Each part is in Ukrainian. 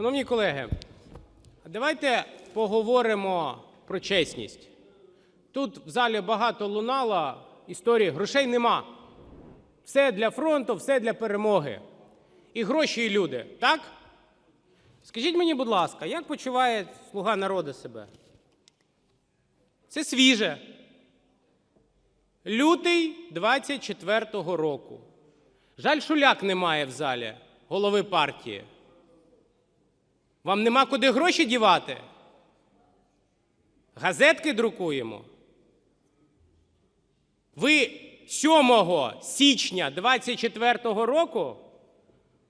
Шановні колеги, давайте поговоримо про чесність. Тут в залі багато лунало історії грошей нема. Все для фронту, все для перемоги. І гроші, і люди, так? Скажіть мені, будь ласка, як почуває слуга народу себе? Це свіже. Лютий 24-го року. Жаль, Шуляк немає в залі, голови партії. Вам нема куди гроші дівати? Газетки друкуємо. Ви 7 січня 24 року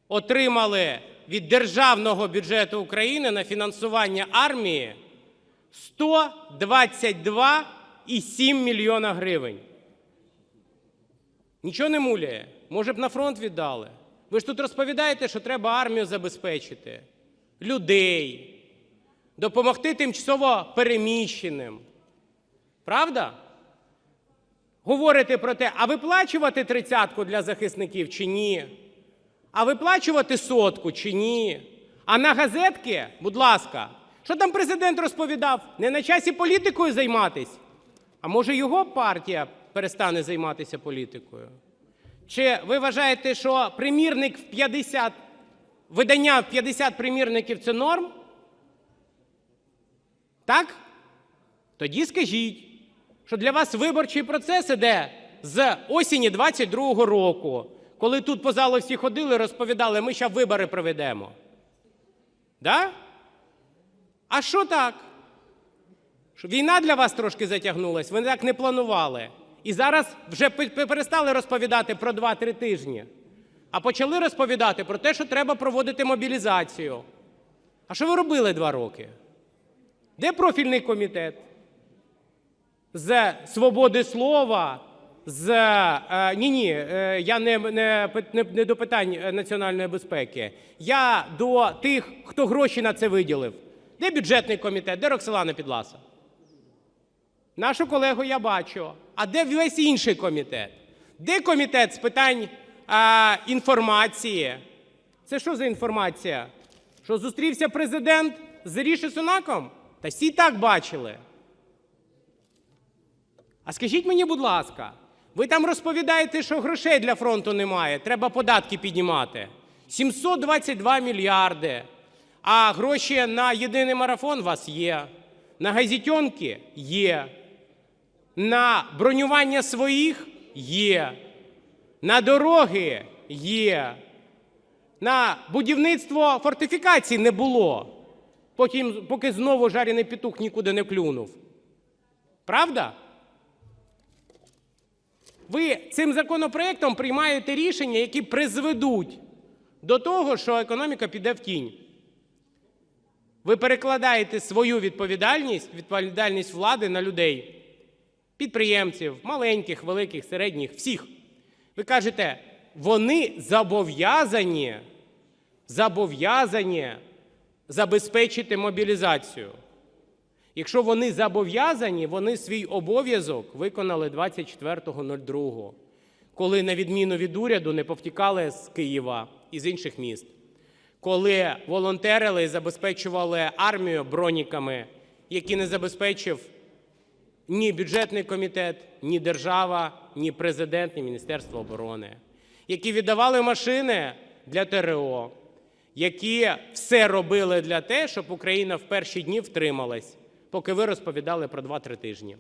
отримали від Державного бюджету України на фінансування армії 122,7 мільйона гривень. Нічого не муляє. Може б на фронт віддали. Ви ж тут розповідаєте, що треба армію забезпечити, людей, допомогти тимчасово переміщеним. Правда? Говорите про те, а виплачувати тридцятку для захисників чи ні? А виплачувати сотку чи ні? А на газетки, будь ласка, що там президент розповідав? Не на часі політикою займатись? А може його партія перестане займатися політикою? Чи ви вважаєте, що примірник в 50, видання в 50 примірників це норм? Так? Тоді скажіть, що для вас виборчий процес іде з осені 22-го року, коли тут по залу всі ходили, розповідали, ми зараз вибори проведемо. Да? А що так? Війна для вас трошки затягнулась, ви так не планували. І зараз вже перестали розповідати про 2-3 тижні, а почали розповідати про те, що треба проводити мобілізацію. А що ви робили два роки? Де профільний комітет? З свободи слова, з е, ні, ні, е, я не, не, не, не до питань національної безпеки. Я до тих, хто гроші на це виділив. Де бюджетний комітет? Де Роксолана Підласа? Нашу колегу я бачу. А де весь інший комітет? Де комітет з питань інформації? Це що за інформація? Що зустрівся президент з Ріші Сунаком? Та всі так бачили. А скажіть мені, будь ласка, ви там розповідаєте, що грошей для фронту немає, треба податки піднімати. 722 мільярди. А гроші на єдиний марафон у вас є, на газітьонки є, на бронювання своїх є, на дороги є, на будівництво фортифікацій не було, потім, поки знову жарений петух нікуди не клюнув. Правда? Ви цим законопроектом приймаєте рішення, які призведуть до того, що економіка піде в тінь. Ви перекладаєте свою відповідальність, відповідальність влади на людей, підприємців, маленьких, великих, середніх, всіх. Ви кажете, вони зобов'язані, зобов'язані забезпечити мобілізацію. Якщо вони зобов'язані, вони свій обов'язок виконали 24.02, коли, на відміну від уряду, не повтікали з Києва і з інших міст, коли волонтерили і забезпечували армію броніками, які не забезпечив ні бюджетний комітет, ні держава, ні президент, ні Міністерство оборони, які віддавали машини для ТРО, які все робили для те, щоб Україна в перші дні втрималась, поки ви розповідали про 2-3 тижні,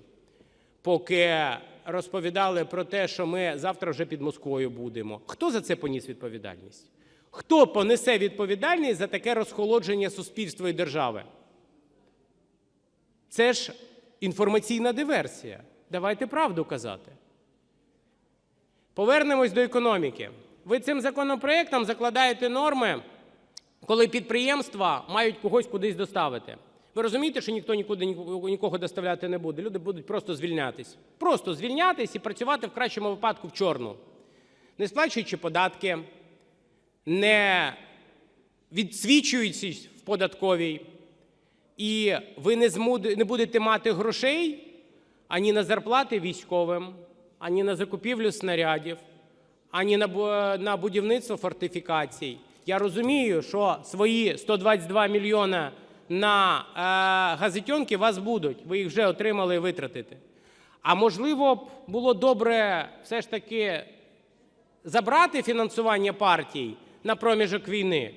поки розповідали про те, що ми завтра вже під Москвою будемо. Хто за це поніс відповідальність? Хто понесе відповідальність за таке розхолодження суспільства і держави? Це ж інформаційна диверсія. Давайте правду казати. Повернемось до економіки. Ви цим законопроектом закладаєте норми, коли підприємства мають когось кудись доставити. Ви розумієте, що ніхто нікуди нікого доставляти не буде. Люди будуть просто звільнятись. Просто звільнятись і працювати в кращому випадку в чорну, не сплачуючи податки, не відсвічуючись в податковій. І ви не, змуд- не будете мати грошей ані на зарплати військовим, ані на закупівлю снарядів, ані на, на будівництво фортифікацій. Я розумію, що свої 122 мільйона на е, газетенки вас будуть. Ви їх вже отримали і витратите. А можливо б було добре все ж таки забрати фінансування партій на проміжок війни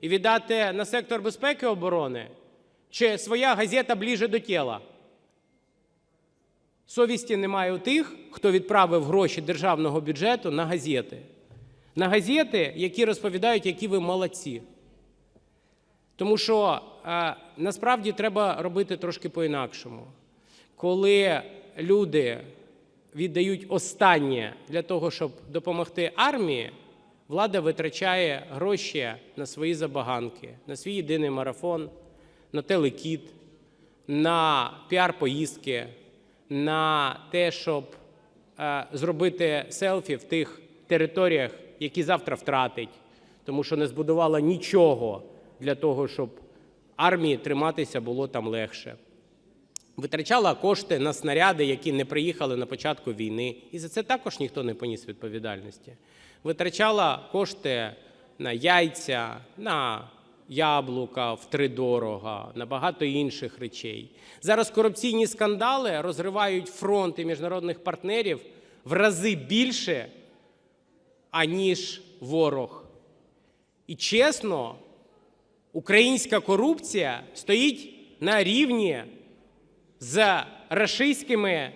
і віддати на сектор безпеки оборони, чи своя газета ближче до тіла? Совісті немає у тих, хто відправив гроші державного бюджету на газети. На газети, які розповідають, які ви молодці. Тому що е, насправді треба робити трошки по-інакшому. Коли люди віддають останнє для того, щоб допомогти армії, влада витрачає гроші на свої забаганки, на свій єдиний марафон, на телекіт, на піар-поїздки, на те, щоб е, зробити селфі в тих територіях, які завтра втратить, тому що не збудувала нічого для того, щоб армії триматися було там легше. Витрачала кошти на снаряди, які не приїхали на початку війни, і за це також ніхто не поніс відповідальності. Витрачала кошти на яйця, на яблука втридорога, на багато інших речей. Зараз корупційні скандали розривають фронти міжнародних партнерів в рази більше, аніж ворог. І чесно, українська корупція стоїть на рівні з рашистськими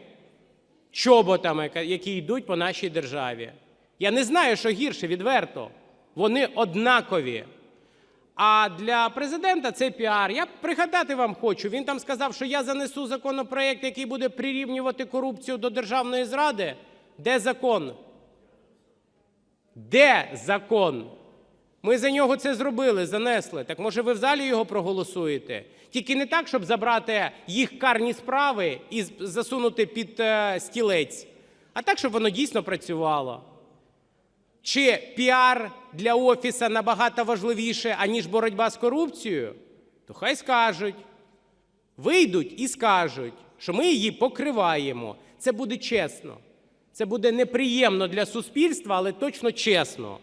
чоботами, які йдуть по нашій державі. Я не знаю, що гірше, відверто. Вони однакові. А для президента це піар. Я пригадати вам хочу. Він там сказав, що я занесу законопроект, який буде прирівнювати корупцію до державної зради. Де закон? Де закон? Ми за нього це зробили, занесли. Так може ви в залі його проголосуєте? Тільки не так, щоб забрати їх карні справи і засунути під е, стілець, а так, щоб воно дійсно працювало. Чи піар для офіса набагато важливіше, аніж боротьба з корупцією? То хай скажуть. Вийдуть і скажуть, що ми її покриваємо. Це буде чесно. Це буде неприємно для суспільства, але точно чесно.